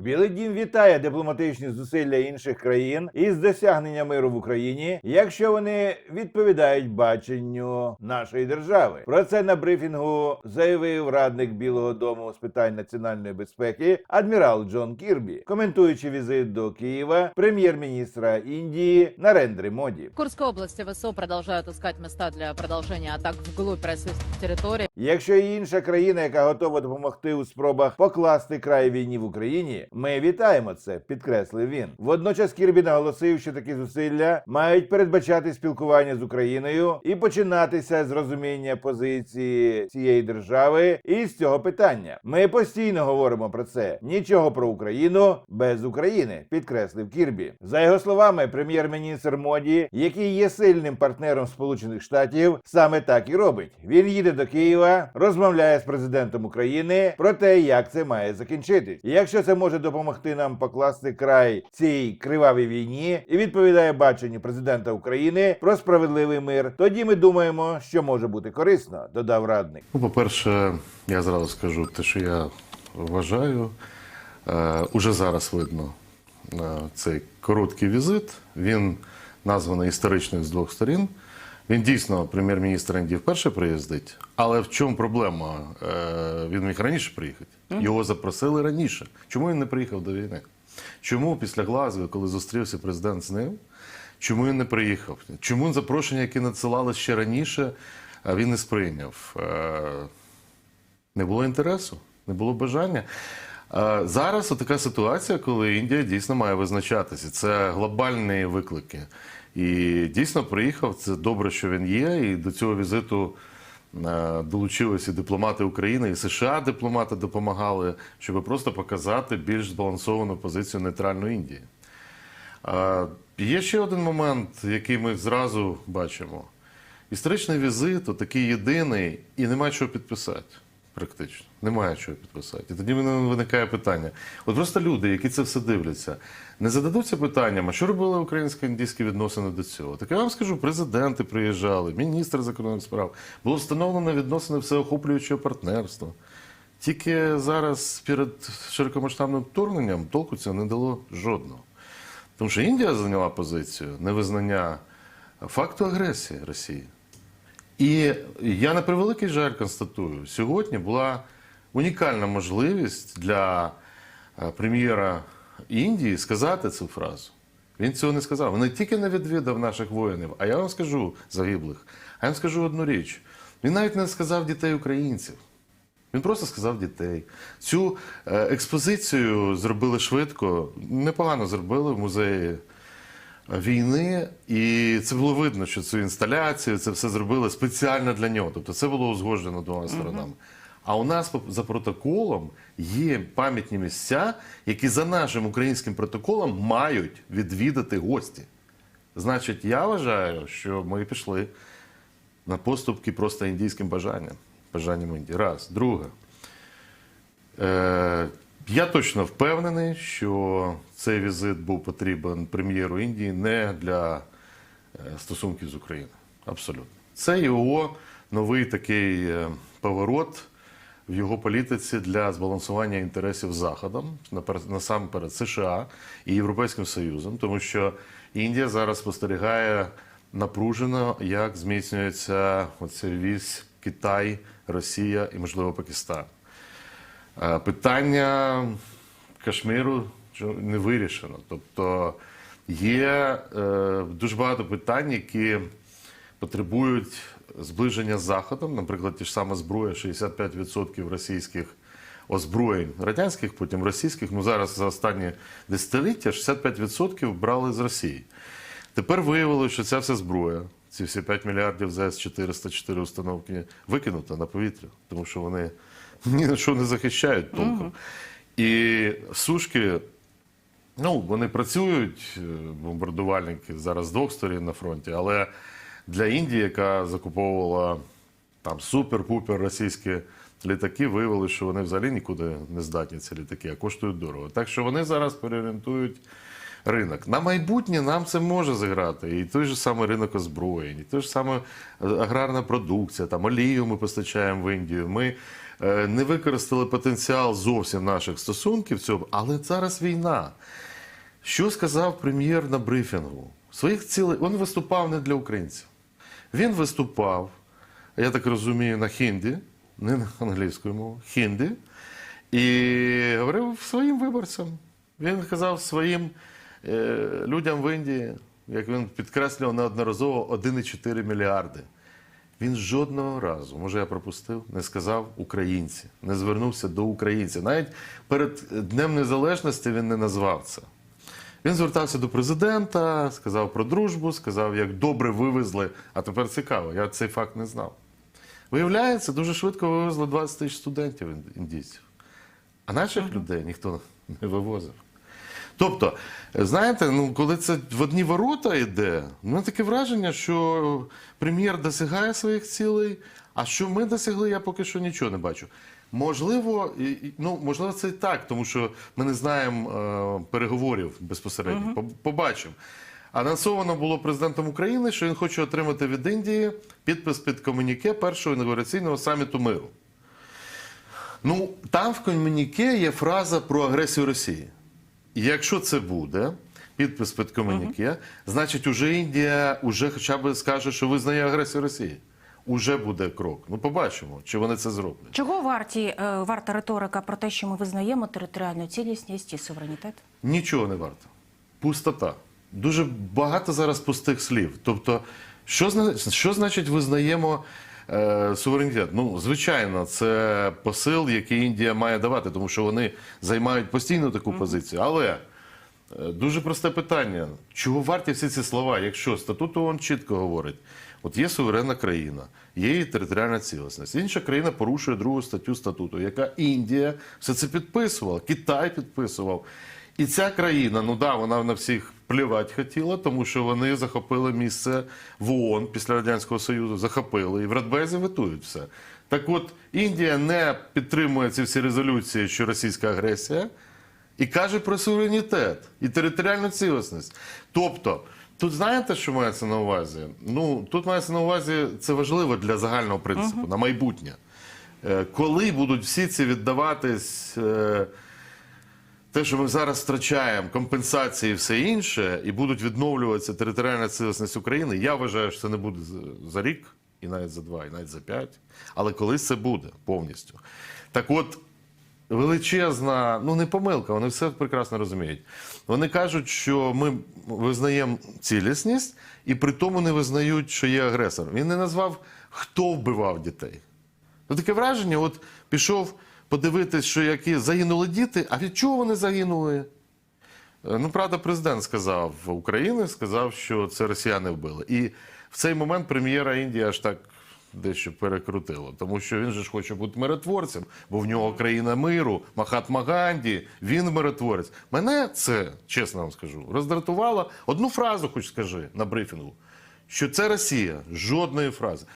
Білий дім вітає дипломатичні зусилля інших країн із досягнення миру в Україні, якщо вони відповідають баченню нашої держави. Про це на брифінгу заявив радник Білого Дому з питань національної безпеки адмірал Джон Кірбі, коментуючи візит до Києва прем'єр-міністра Індії Нарендри Моді. В Курской области ВСУ продолжают искать места для продолжения атак вглубь российских территорий. Якщо є інша країна, яка готова допомогти у спробах покласти край війні в Україні, ми вітаємо це, підкреслив він. Водночас Кірбі наголосив, що такі зусилля мають передбачати спілкування з Україною і починатися з розуміння позиції цієї держави і з цього питання. Ми постійно говоримо про це. Нічого про Україну без України, підкреслив Кірбі. За його словами, прем'єр-міністр Моді, який є сильним партнером Сполучених Штатів, саме так і робить. Він їде до Києва, розмовляє з президентом України про те, як це має закінчитись. І якщо це може допомогти нам покласти край цій кривавій війні і відповідає баченню президента України про справедливий мир, тоді ми думаємо, що може бути корисно, додав радник. Ну, по-перше, я зразу скажу те, що я вважаю. Е, уже зараз видно е, цей короткий візит. Він названий історичним з двох сторін. Він дійсно прем'єр-міністр Індії вперше приїздить. Але в чому проблема? Е, він міг раніше приїхати. Його запросили раніше. Чому він не приїхав до війни? Чому після Глазго, коли зустрівся президент з ним, чому він не приїхав? Чому запрошення, які надсилали ще раніше, він не сприйняв? Е, не було інтересу, не було бажання. Е, Зараз така ситуація, коли Індія дійсно має визначатися. Це глобальні виклики. І дійсно приїхав. Це добре, що він є. І до цього візиту е, долучилися дипломати України, і США дипломати допомагали, щоб просто показати більш збалансовану позицію нейтральної Індії. Є ще один момент, який ми зразу бачимо. Історичний візит такий єдиний, і немає чого підписати. Практично. Немає чого підписати. І тоді виникає питання. От просто люди, які це все дивляться, не зададуться питанням, а що робили українсько-індійські відносини до цього? Так я вам скажу, президенти приїжджали, міністр закордонних справ. Було встановлено відносини всеохоплюючого партнерства. Тільки зараз перед широкомасштабним вторгненням толку це не дало жодного. Тому що Індія зайняла позицію невизнання факту агресії Росії. І я на превеликий жаль констатую, сьогодні була унікальна можливість для е, прем'єра Індії сказати цю фразу. Він цього не сказав. Він не тільки не відвідав наших воїнів, а я вам скажу загиблих, а я вам скажу одну річ. Він навіть не сказав дітей українців. Він просто сказав дітей. Цю е, експозицію зробили швидко, непогано зробили в музеї війни, і це було видно, що цю інсталяцію, це все зробили спеціально для нього. Тобто це було узгоджено двома сторонами. А у нас за протоколом є пам'ятні місця, які за нашим українським протоколом мають відвідати гості. Значить, я вважаю, що ми пішли на поступки просто індійським бажанням. Бажанням Індії. Раз. Друге. Е, я точно впевнений, що цей візит був потрібен прем'єру Індії не для е, стосунків з Україною. Абсолютно. Це його новий такий е, поворот в його політиці для збалансування інтересів Заходом, насамперед США і Європейським Союзом, тому що Індія зараз спостерігає напружено, як зміцнюється оцей вісь Китай, Росія і, можливо, Пакистан. Е, Питання Кашміру не вирішено. Тобто є е, дуже багато питань, які потребують зближення з Заходом. Наприклад, ті ж саме зброя, 65% російських озброєнь радянських, потім російських. Ну зараз за останні десятиліття 65% брали з Росії. Тепер виявилося, що ця вся зброя, ці всі 5 мільярдів ЗС 404 установки викинута на повітря, тому що вони ні на що не захищають толком. І сушки, ну, вони працюють, е, бомбардувальники зараз з двох сторін на фронті, але для Індії, яка закуповувала там супер-пупер російські літаки, виявилося, що вони взагалі нікуди не здатні ці літаки, а коштують дорого. Так що вони зараз переорієнтують ринок. На майбутнє нам це може зіграти. І той же самий ринок озброєнь, і той же саме аграрна продукція, там олію ми постачаємо в Індію. Ми не використали потенціал зовсім наших стосунків. Цього, але зараз війна. Що сказав прем'єр на брифінгу? Своїх цілей він виступав не для українців. Він виступав, я так розумію, на хінді, не на англійською мовою, хінді, і говорив своїм виборцям. Він казав своїм е, людям в Індії, як він підкреслював неодноразово, 1,4 мільярди. Він жодного разу, може я пропустив, не сказав українці, не звернувся до українців. Навіть перед Днем Незалежності він не назвав це. Він звертався до президента, сказав про дружбу, сказав, як добре вивезли. А тепер цікаво, я цей факт не знав. Виявляється, дуже швидко вивезли 20 тисяч студентів індійців. А наших людей ніхто не вивозив. Тобто, знаєте, ну коли це в одні ворота йде, ну таке враження, що прем'єр досягає своїх цілей, а що ми досягли, я поки що нічого не бачу. Можливо, ну можливо, це і так, тому що ми не знаємо е, переговорів безпосередньо. По- Побачимо. Анонсовано було президентом України, що він хоче отримати від Індії підпис під комуніке першого інаугураційного саміту миру. Ну, там в комуніке є фраза про агресію Росії. І якщо це буде, підпис під комуніке, значить, уже Індія уже хоча б скаже, що визнає агресію Росії. Уже буде крок. Ну, побачимо, чи вони це зроблять. Чого варті е, варта риторика про те, що ми визнаємо територіальну цілісність і суверенітет? Нічого не варто. Пустота. Дуже багато зараз пустих слів. Тобто, що, що значить визнаємо суверенітет? Ну, звичайно, це посил, який Індія має давати, тому що вони займають постійно таку позицію. Але е, дуже просте питання: чого варті всі ці слова, якщо статут ООН чітко говорить. От є суверенна країна, є її територіальна цілісність. Інша країна порушує другу статтю статуту, яка Індія все це підписувала, Китай підписував. І ця країна, ну да, вона на всіх плівати хотіла, тому що вони захопили місце в ООН після Радянського Союзу, захопили і в Радбезі витують все. Так от, Індія не підтримує ці всі резолюції, що російська агресія, і каже про суверенітет і територіальну цілісність. Тобто, тут знаєте, що мається на увазі? Ну, тут мається на увазі, це важливо для загального принципу, на майбутнє. Е, Коли будуть всі ці віддаватись. Те, що ми зараз втрачаємо компенсації і все інше, і будуть відновлюватися територіальна цілісність України, я вважаю, що це не буде за рік, і навіть за два, і навіть за п'ять. Але колись це буде повністю. Так от, величезна, ну не помилка, вони все прекрасно розуміють. Вони кажуть, що ми визнаємо цілісність, і при тому не визнають, що є агресор. Він не назвав, хто вбивав дітей. Ну, таке враження, от пішов подивитись, що які загинули діти, а від чого вони загинули? Е, Ну, правда, президент сказав України, сказав, що це росіяни вбили. І в цей момент прем'єра Індії аж так дещо перекрутило, тому що він же ж хоче бути миротворцем, бо в нього країна миру, Махатма Ганді, він миротворець. Мене це, чесно вам скажу, роздратувало. Одну фразу хоч скажи на брифінгу, що це Росія, жодної фрази.